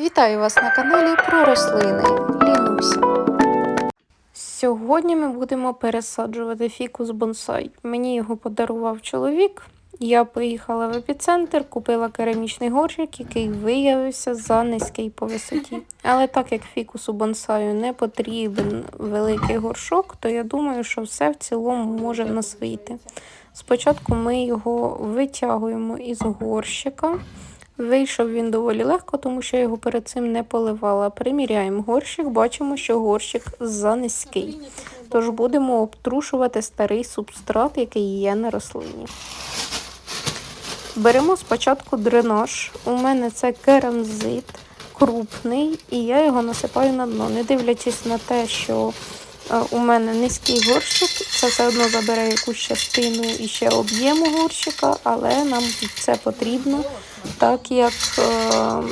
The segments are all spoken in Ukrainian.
Вітаю вас на каналі про рослини Лінуся. Сьогодні ми будемо пересаджувати фікус бонсай. Мені його подарував чоловік. Я поїхала в епіцентр, купила керамічний горщик, який виявився за низький по висоті. Але так як фікусу бонсаю не потрібен великий горшок, то я думаю, що все в цілому може в нас вийти. Спочатку ми його витягуємо із горщика. Вийшов він доволі легко, тому що я його перед цим не поливала. Приміряємо горщик, бачимо, що горщик занизький. Тож будемо обтрушувати старий субстрат, який є на рослині. Беремо спочатку дренаж. У мене це керамзит крупний, і я його насипаю на дно, не дивлячись на те, що е, у мене низький горщик, це все одно забере якусь частину і ще об'єму горщика, але нам це потрібно, так як е,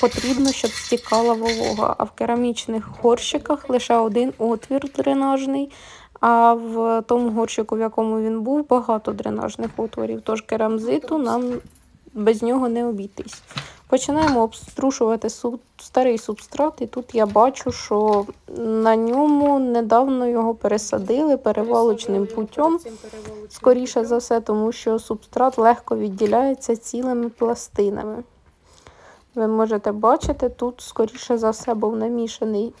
потрібно, щоб стікала волога. А в керамічних горщиках лише один отвір дренажний. А в тому горщику, в якому він був, багато дренажних отворів. Тож керамзиту нам без нього не обійтись. Починаємо обструшувати старий субстрат, і тут я бачу, що на ньому недавно його пересадили перевалочним путем. Скоріше за все, тому що субстрат легко відділяється цілими пластинами. Ви можете бачити, тут, скоріше за все, був намішаний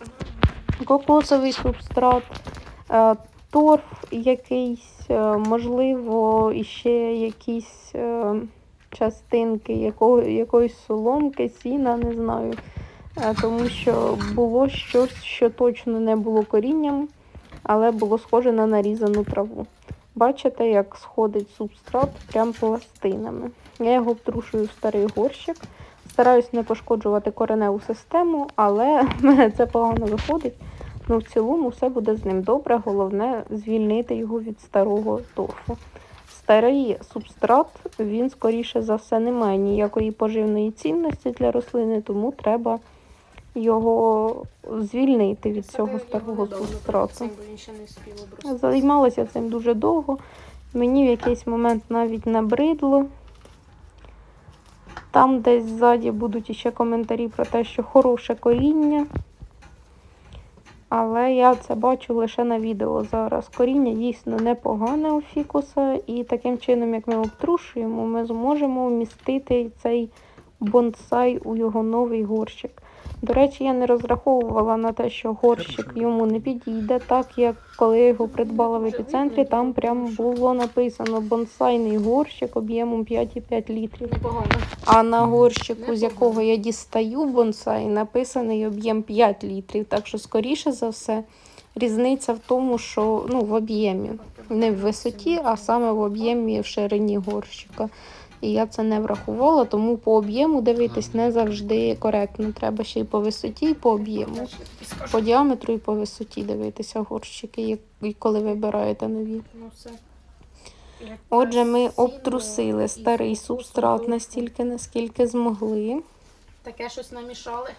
кокосовий субстрат, е, торф якийсь, е, можливо, іще якісь е, частинки якоїсь соломки, сіна, не знаю. Тому що було щось, що точно не було корінням, але було схоже на нарізану траву. Бачите, як сходить субстрат прям пластинами. Я його втрушую в старий горщик. Стараюсь не пошкоджувати кореневу систему, але в мене це погано виходить. Ну, в цілому все буде з ним добре. Головне звільнити його від старого торфу. Старий субстрат, він, скоріше за все, не має ніякої поживної цінності для рослини, тому треба його звільнити від цього старого субстрату. Займалася цим дуже довго. Мені в якийсь момент навіть набридло. Там десь ззаді будуть іще коментарі про те, що хороше коріння. Але я це бачу лише на відео зараз. Коріння дійсно непогане у фікуса, і таким чином, як ми обтрушуємо, ми зможемо вмістити цей бонсай у його новий горщик. До речі, я не розраховувала на те, що горщик йому не підійде, так як коли я його придбала в епіцентрі, там прямо було написано бонсайний горщик об'ємом 5,5 літрів. А на горщику, з якого я дістаю бонсай, написаний об'єм 5 літрів. Так що, скоріше за все, різниця в тому, що ну, в об'ємі. Не в висоті, а саме в об'ємі в ширині горщика. І я це не врахувала, тому по об'єму дивитись не завжди коректно. Треба ще й по висоті, і по об'єму. По діаметру і по висоті дивитися горщики, і коли вибираєте нові. Ну, Отже, ми обтрусили старий субстрат настільки, наскільки змогли. Таке щось намішали.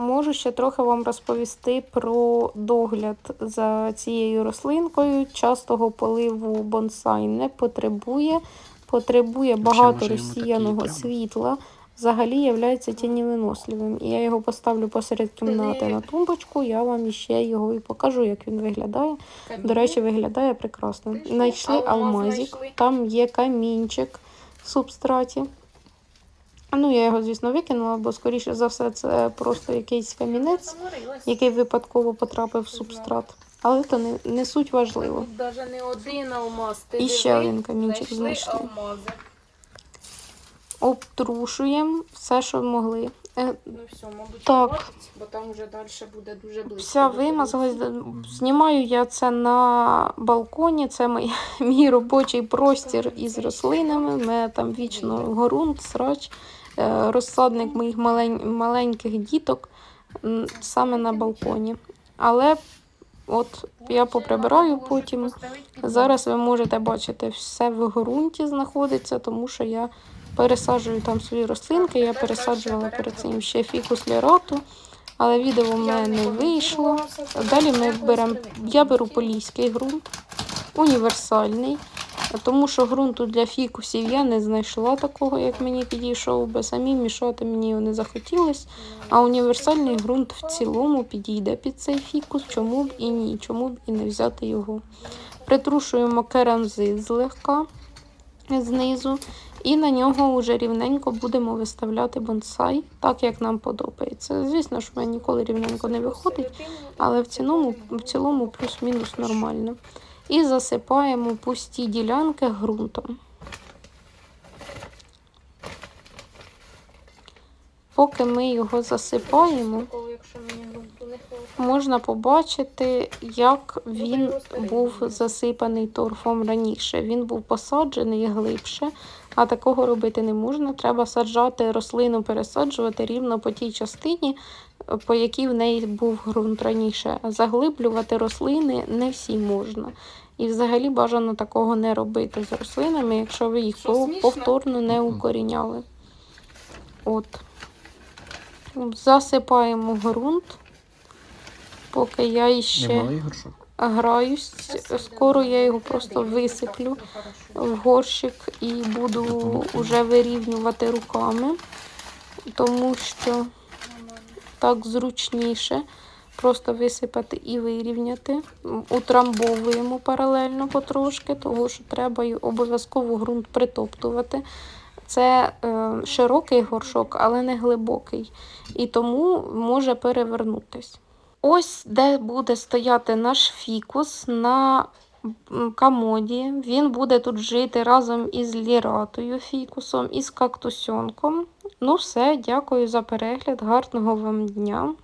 Можу ще трохи вам розповісти про догляд за цією рослинкою. Частого поливу бонсай не потребує, потребує багато розсіяного світла. Взагалі являється тіньовиносливим. І я його поставлю посеред кімнати на тумбочку. Я вам іще його і покажу, як він виглядає. До речі, виглядає прекрасно. Знайшли алмаз алмазик, там є камінчик в субстраті. Ну, я його, звісно, викинула, бо, скоріше за все, це просто якийсь камінець, який випадково потрапив в субстрат. Але це не, не суть важливо. Навіть не один алмаз. І ще один камінчик знайшли. Обтрушуємо все, що могли. Е, Ну все, мабуть, Так. хватить, бо там вже далі буде дуже близько. Вся до вимазалась. того. Знімаю я це на балконі. Це мій, мій робочий простір із рослинами. У мене там вічно ґрунт, срач, е, розсадник моїх малень, маленьких діток м, саме на балконі. Але от я поприбираю потім. Зараз ви можете бачити, все в ґрунті знаходиться, тому що я пересаджую там свої рослинки. Я пересаджувала перед цим ще фікус лірату, але відео в мене не вийшло. Далі ми беремо, я беру поліський ґрунт, універсальний. Тому що ґрунту для фікусів я не знайшла такого, як мені підійшов би. Самі мішати мені його не захотілось. А універсальний ґрунт в цілому підійде під цей фікус, чому б і ні, чому б і не взяти його. Притрушуємо керамзит злегка знизу, і на нього вже рівненько будемо виставляти бонсай, так як нам подобається. Звісно ж, в мене ніколи рівненько не виходить, але в цілому, в цілому плюс-мінус нормально. І засипаємо пусті ділянки ґрунтом. Поки ми його засипаємо, Коли, якщо мені ґрунту не хватить. Можна побачити, як він був засипаний торфом раніше. Він був посаджений глибше, а такого робити не можна. Треба саджати рослину, пересаджувати рівно по тій частині, по якій в неї був ґрунт раніше. Заглиблювати рослини не всі можна. І взагалі бажано такого не робити з рослинами, якщо ви їх Що, пов- смішно? повторно не укоріняли. От. Засипаємо ґрунт, поки я іще граюсь. Скоро я його просто висиплю в горщик і буду вже вирівнювати руками, тому що так зручніше просто висипати і вирівняти. Утрамбовуємо паралельно потрошки, тому що треба обов'язково ґрунт притоптувати. Це е, широкий горшок, але не глибокий, і тому може перевернутись. Ось де буде стояти наш фікус на комоді. Він буде тут жити разом із ліратою фікусом із кактусьонком. Ну все, дякую за перегляд. Гарного вам дня.